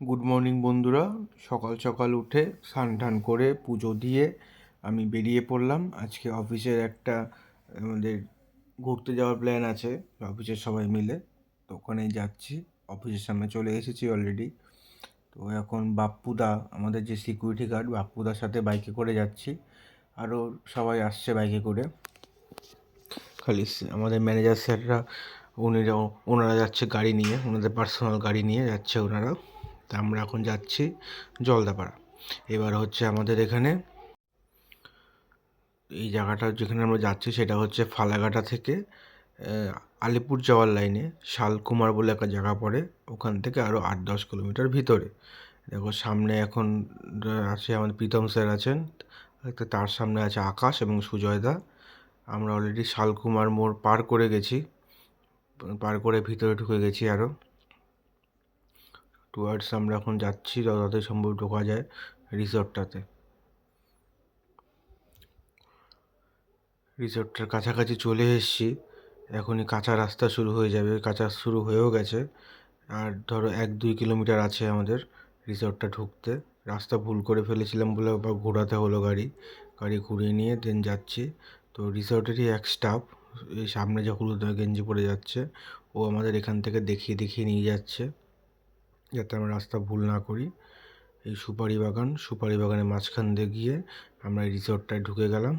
Good morning বন্ধুরা। সকাল সকাল উঠে স্নান টান করে পুজো দিয়ে আমি বেরিয়ে পড়লাম। আজকে অফিসের একটা, আমাদের ঘুরতে যাওয়ার প্ল্যান আছে, অফিসের সবাই মিলে। তো ওখানেই যাচ্ছি। অফিসের সামনে চলে এসেছি অলরেডি তো এখন বাপ্পুদা, আমাদের যে সিকিউরিটি গার্ড বাপ্পুদার সাথে বাইকে করে যাচ্ছি। আরও সবাই আসছে বাইকে করে। খালি আমাদের ম্যানেজার স্যাররা উনিরা, ওনারা যাচ্ছে গাড়ি নিয়ে, ওনাদের পার্সোনাল গাড়ি নিয়ে যাচ্ছে ওনারা। তা আমরা এখন যাচ্ছি জলদাপাড়া। এবার হচ্ছে আমাদের এখানে এই জায়গাটা যেখানে আমরা যাচ্ছি সেটা হচ্ছে ফালাঘাটা থেকে আলিপুর যাওয়ার লাইনে শালকুমার বলে একটা জায়গা পড়ে, ওখান থেকে আরও আট দশ কিলোমিটার ভিতরে। দেখো সামনে এখন আছে আমাদের প্রীতম স্যার আছেন তার সামনে আছে আকাশ এবং সুজয়দা। আমরা অলরেডি শালকুমার মোড় পার করে গেছি, পার করে ভিতরে ঢুকে গেছি আরও টুয়ার্ডস আমরা এখন যাচ্ছি যতটাই সম্ভব ঢোকা যায় রিসর্টটাতে রিসর্টটার কাছাকাছি চলে এসেছি। এখনই কাঁচা রাস্তা শুরু হয়ে যাবে। কাঁচা শুরু হয়েও গেছে। আর ধরো এক দুই কিলোমিটার আছে আমাদের রিসর্টটা ঢুকতে। রাস্তা ভুল করে ফেলেছিলাম বলে আবার ঘোরাতে হলো গাড়ি। গাড়ি ঘুরিয়ে নিয়ে দেন যাচ্ছি। তো রিসর্টেরই এক স্টাফ এই সামনে যে হলুদ গেঞ্জি পরে যাচ্ছে, ও আমাদের এখান থেকে দেখিয়ে দেখিয়ে নিয়ে যাচ্ছে। যাতে আমরা রাস্তা ভুল না করি। এই সুপারি বাগান, সুপারি বাগানের মাঝখান দিয়ে গিয়ে আমরা এই রিসর্টটায় ঢুকে গেলাম।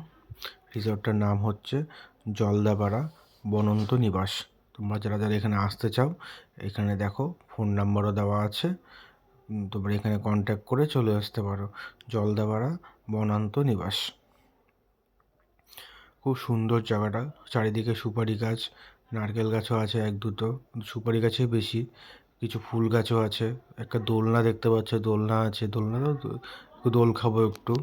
রিসর্টটার নাম হচ্ছে জলদাপাড়া বনন্ত নিবাস। তোমরা যারা যারা এখানে আসতে চাও, এখানে দেখো ফোন নাম্বারও দেওয়া আছে। তোমরা এখানে কন্ট্যাক্ট করে চলে আসতে পারো। জলদাপাড়া বনান্ত নিবাস। খুব সুন্দর জায়গাটা। চারিদিকে সুপারি গাছ, নারকেল গাছও আছে এক দুটো। সুপারি গাছে বেশি। কিছু ফুল গাছও আছে। একটা দোলনা দেখতে পাচ্ছ, দোলনা আছে। দোলনা একটু দোল খাব একটু।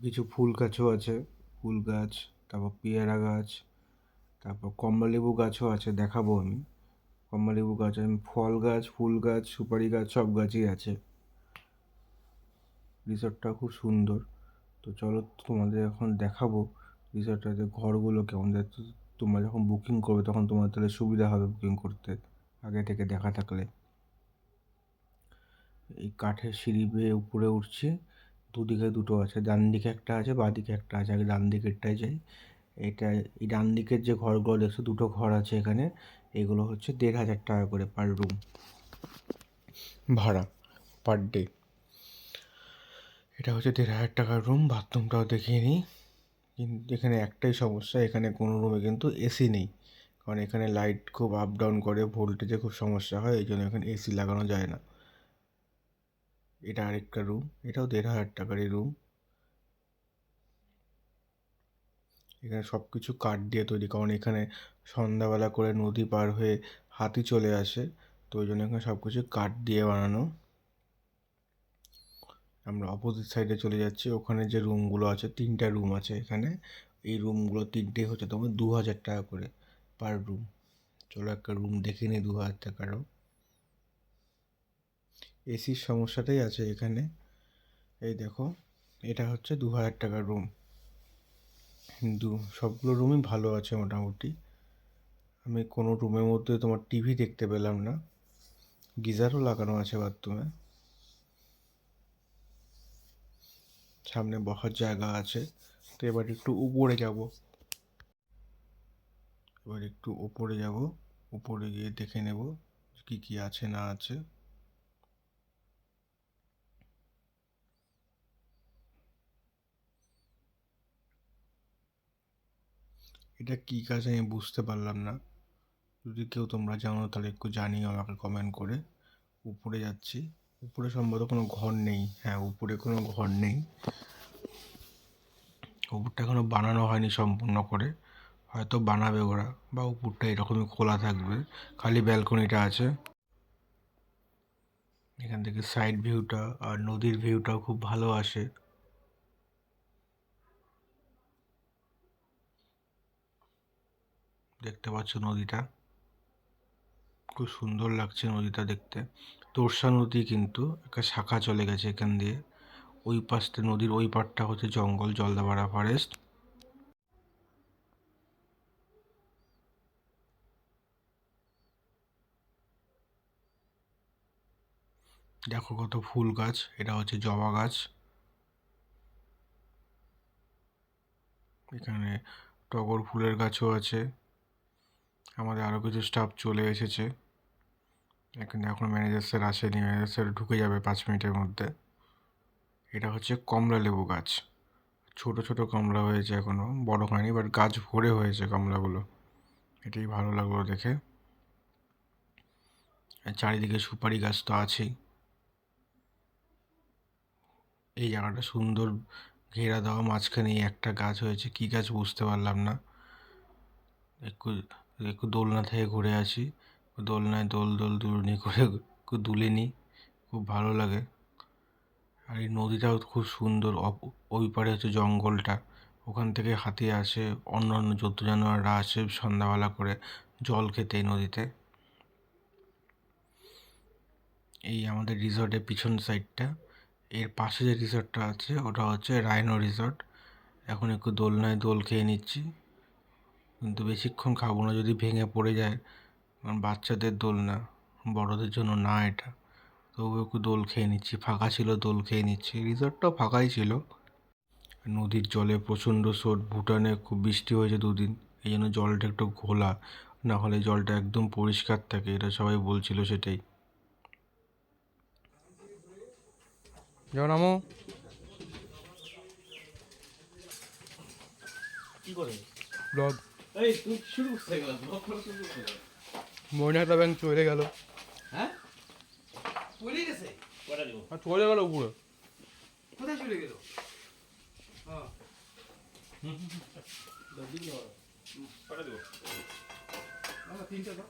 কিছু ফুল গাছও আছে। ফুল গাছ, তারপর পেয়ারা গাছ, তারপর কমলালেবু গাছও আছে, দেখাবো আমি। কমলালেবু গাছ, আমি ফল গাছ, ফুল গাছ, সুপারি গাছ, সব গাছই আছে। রিসর্টটা খুব সুন্দর। তো চলো তোমাদের এখন দেখাবো রিসর্টটাতে ঘরগুলো কেমন দেখতে তোমরা যখন বুকিং করবে, তখন তোমার তাহলে সুবিধা হবে বুকিং করতে, আগে থেকে দেখা থাকলে। এই কাঠের সিঁড়ি বেয়ে উপরে উঠছি, দুদিকে দুটো আছে ডান দিকে একটা আছে বাঁ দিকে একটা আছে, আগে ডান দিকেরটায় যাই। এটা, এই ডান দিকের যে ঘরগুলো দেখছ, দুটো ঘর আছে এখানে, এগুলো হচ্ছে দেড় হাজার টাকা করে পার রুম ভাড়া পার ডে এটা হচ্ছে দেড় হাজার টাকার রুম বাথরুমটাও দেখিয়ে নিই। কিন্তু এখানে একটাই সমস্যা, এখানে কোনো রুমে কিন্তু এসি নেই। কারণ এখানে লাইট খুব আপ ডাউন করে ভোল্টেজে খুব সমস্যা হয় এই জন্য এখানে এসি লাগানো যায় না। এটা আরেকটা রুম এটাও দেড় হাজার টাকারই রুম এখানে সব কিছু কাঠ দিয়ে তৈরি, কারণ এখানে সন্ধ্যাবেলা করে নদী পার হয়ে হাতি চলে আসে, তো ওই জন্য এখানে সব কিছু কাঠ দিয়ে বানানো। আমরা অপোজিট সাইডে চলে যাচ্ছি। ওখানে যে রুমগুলো আছে, তিনটা রুম আছে এখানে। এই রুমগুলো তিনটেই হচ্ছে তোমার দু হাজার টাকা করে পার রুম চলো একটা রুম দেখে নিই দু হাজার টাকারও। এসির সমস্যাটাই আছে এখানে। এই দেখো, এটা হচ্ছে দু হাজার টাকার রুম দু, সবগুলো রুমই ভালো আছে মোটামুটি। আমি কোনো রুমের মধ্যে তোমার টিভি দেখতে পেলাম না। গিজারও লাগানো আছে বাথরুমে সামনে বসার জায়গা আছে। তো এবার একটু উপরে যাব। এবার একটু উপরে যাব। উপরে গিয়ে দেখে নেব কি কি আছে না আছে। এটা কী কাজ আমি বুঝতে পারলাম না। যদি কেউ তোমরা জানো তাহলে একটু জানিও আমাকে কমেন্ট করে। উপরে যাচ্ছি। উপরে সম্ভবত কোনো ঘর নেই। হ্যাঁ উপরে কোনো ঘর নেই। উপরটা এখনও বানানো হয়নি সম্পূর্ণ করে। হয়তো বানাবে ওরা বা উপরটা এরকমই খোলা থাকবে। খালি ব্যালকনিটা আছে। এখান থেকে সাইড ভিউটা আর নদীর ভিউটাও খুব ভালো আসে। দেখতে পাচ্ছ নদীটা। খুব সুন্দর লাগছে নদীটা দেখতে। তোরসা নদী কিন্তু একটা শাখা চলে গেছে এখান দিয়ে। ওই পাশটা নদীর ওই পাড়টা হচ্ছে জঙ্গল, জলদাপাড়া ফরেস্ট দেখো কত ফুল গাছ, এটা হচ্ছে জবা গাছ। এখানে টগর ফুলের গাছও আছে। আমাদের আরও কিছু স্টাফ চলে এসেছে। এখানে এখন ম্যানেজার স্যার আসেনি ম্যানেজার স্যার ঢুকে যাবে পাঁচ মিনিটের মধ্যে। এটা হচ্ছে কমলা লেবু গাছ। ছোট ছোট কমলা হয়েছে এখনও বড় হয়নি বাট গাছ ভরে হয়েছে কমলাগুলো। এটাই ভালো লাগল দেখে। চারিদিকে সুপারি গাছ তো আছেই। এই জায়গাটা সুন্দর ঘেরা দেওয়া, মাঝখানে একটা গাছ হয়েছে, কী গাছ বুঝতে পারলাম না। একটু একটু দোলনা থেকে ঘুরে আসি। দোলনায় দোল দোল দুলনি করে দুলে নিই, খুব ভালো লাগে। আর এই নদীটাও খুব সুন্দর ওই পারে হচ্ছে জঙ্গলটা। ওখান থেকে হাতি আসে অন্য অন্য জন্তু জানোয়াররা আসে সন্ধ্যাবেলা করে জল খেতে এই নদীতে। এই আমাদের রিসর্টের পিছন সাইডটা। এর পাশে যে রিসর্টটা আছে, ওটা হচ্ছে রায়নো রিসর্ট। এখন একটু দোলনায় দোল খেয়ে নিচ্ছি। কিন্তু বেশিক্ষণ খাব না, যদি ভেঙে পড়ে যায় কারণ বাচ্চাদের দোলনা বড়দের জন্য না এটা। তবু একটু দোল খেয়ে নিচ্ছি ফাঁকা ছিল দোল খেয়ে নিচ্ছি। রিসর্টটাও ফাঁকাই ছিল। নদীর জলে প্রচণ্ড স্রোত ভুটানে খুব বৃষ্টি হয়েছে দুদিন এই জন্য জলটা একটু ঘোলা। না হলে জলটা একদম পরিষ্কার থাকে এটা সবাই বলছিল সেটাই। যাও নামো। কি করে? ব্লগ। এই তুই শুরু করতে গেলাম। ময়নাটা ব্যাংক চলে গেল হ্যাঁ পড়ে গেছে কটা দেবো আর চলে গেল উপরে কোথায় চলে গেল কটা দেবো তিনটা দাও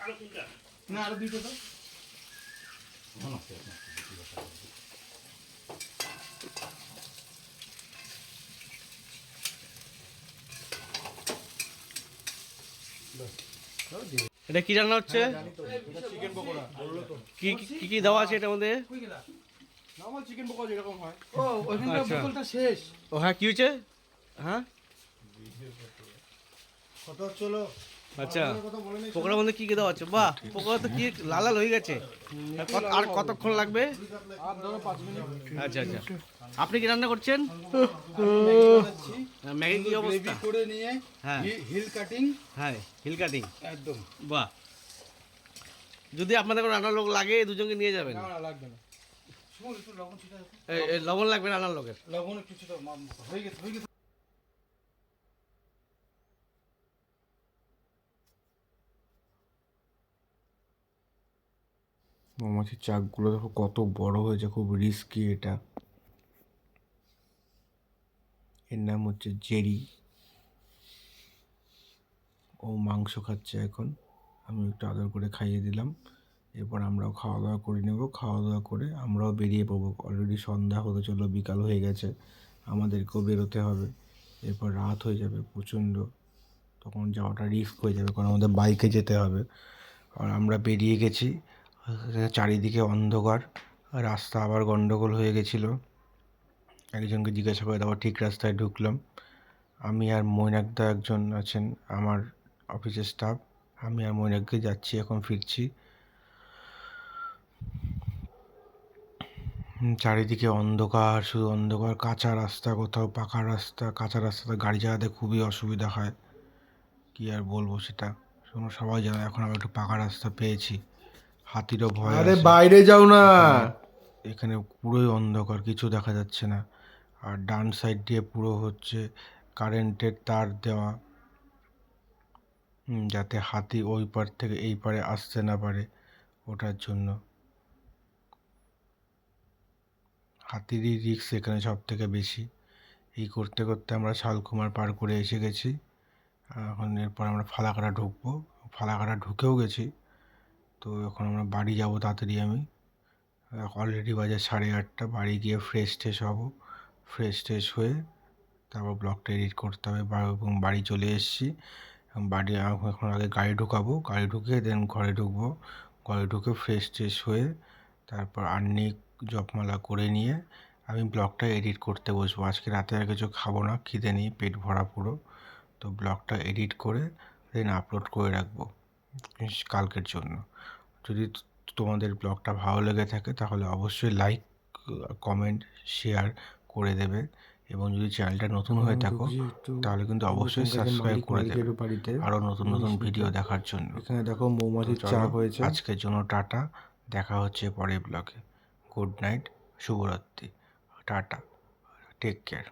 আরও তিনটা না আরও দুইটা দাও এটা কি রান্না হচ্ছে? তো। কি কি- কি কি দেওয়া আছে এটা মধ্যে? চিকেন পকোড়া যেরকম হয়। ও আচ্ছা। বোতলটা শেষ। ও হ্যাঁ কি হয়েছে হ্যাঁ কত চলো আচ্ছা পকোড়ার মধ্যে কি কি দেওয়া আছে? বাহ পকোড়া তো কি লাল লাল হয়ে গেছে। আর কতক্ষণ লাগবে? আচ্ছা আচ্ছা। আপনি কি রান্না করছেন? ম্যাগি কি অবস্থা? করে নিয়ে হ্যাঁ। Hill cutting. হ্যাঁ হিল কাটিং। একদম। বাহ। যদি আপনাদের কোনো রান্নার লোক লাগে দুজনকে নিয়ে যাবেন। লাগবে না। লবণ লাগবে রান্নার লোকের? লবণ একটু ছিটা মা- হয়ে গেছে হয়ে গেছে। মৌমাছির চাকগুলো দেখো কত বড় হয়েছে, খুব রিস্কি এটা। এর নাম হচ্ছে জেরি। ও মাংস খাচ্ছে এখন। আমি একটু আদর করে খাইয়ে দিলাম। এরপর আমরাও খাওয়া দাওয়া করে নেব। খাওয়া দাওয়া করে আমরাও বেরিয়ে পড়ব। অলরেডি সন্ধ্যা হতে চলো বিকাল হয়ে গেছে। আমাদেরকেও বেরোতে হবে। এরপর রাত হয়ে যাবে প্রচণ্ড। তখন যাওয়াটা রিস্ক হয়ে যাবে, কারণ আমাদের বাইকে যেতে হবে। আর আমরা বেরিয়ে গেছি। চারিদিকে অন্ধকার, রাস্তা আবার গন্ডগোল হয়ে গেছিল। একজনকে জিজ্ঞাসা করে, তারপর ঠিক রাস্তায় ঢুকলাম। আমি আর মৈনাকদা একজন আছেন, আমার অফিসের স্টাফ। আমি আর মৈনাককে যাচ্ছি, এখন ফিরছি। চারিদিকে অন্ধকার, শুধু অন্ধকার, কাঁচা রাস্তা কোথাও, পাকা রাস্তা, কাঁচা রাস্তাতে গাড়ি চালাতে খুবই অসুবিধা হয়। কি আর বলব সেটা? শোনো, সবাই জানে, এখন আমরা একটু পাকা রাস্তা পেয়েছি। হাতিরও ভয় আরে আছে। বাইরে যাও না। এখানে পুরোই অন্ধকার কিছু দেখা যাচ্ছে না। আর ডান সাইড দিয়ে পুরো হচ্ছে কারেন্টের তার দেওয়া। হুম, যাতে হাতি ওই পার থেকে এই পারে আসতে না পারে ওটার জন্য। হাতিরই রিক্স এখানে সব থেকে বেশি। এই করতে করতে আমরা শালকুমার পার করে এসে গেছি। এখন এরপর আমরা ফালাকাটা ঢুকবো। ফালাকাটা ঢুকেও গেছি। তো এখন আমরা বাড়ি যাব তাড়াতাড়ি আমি। অলরেডি বাজে সাড়ে আটটা, বাড়ি গিয়ে ফ্রেশ ট্রেশ হব। ফ্রেশ ট্রেশ হয়ে তারপর ব্লগটা এডিট করতে হবে এবং বাড়ি চলে এসেছি। বাড়ি এখন আগে গাড়ি ঢুকাবো, গাড়ি ঢুকে দেন ঘরে ঢুকবো। ঘরে ঢুকে ফ্রেশ ট্রেশ হয়ে তারপর আর্নি জপমালা করে নিয়ে আমি ব্লগটা এডিট করতে বসবো। আজকে রাতে আর কিছু খাব না, খিদে নেই, পেট ভরা পুরো। তো ব্লগটা এডিট করে দেন আপলোড করে রাখব। কালকের জন্য। যদি তোমাদের ব্লগটা ভালো লেগে থাকে তাহলে অবশ্যই লাইক কমেন্ট শেয়ার করে দেবে এবং যদি চ্যানেলটা নতুন হয়ে থাকো তাহলে কিন্তু অবশ্যই সাবস্ক্রাইব করে দেবে। বাড়িতে আরও নতুন নতুন ভিডিও দেখার জন্য। এখানে দেখো মৌমাছির তো চা হয়েছে। আজকের জন্য টাটা। দেখা হচ্ছে পরের ব্লগে গুড নাইট শুভরাত্রি। টাটা। Take care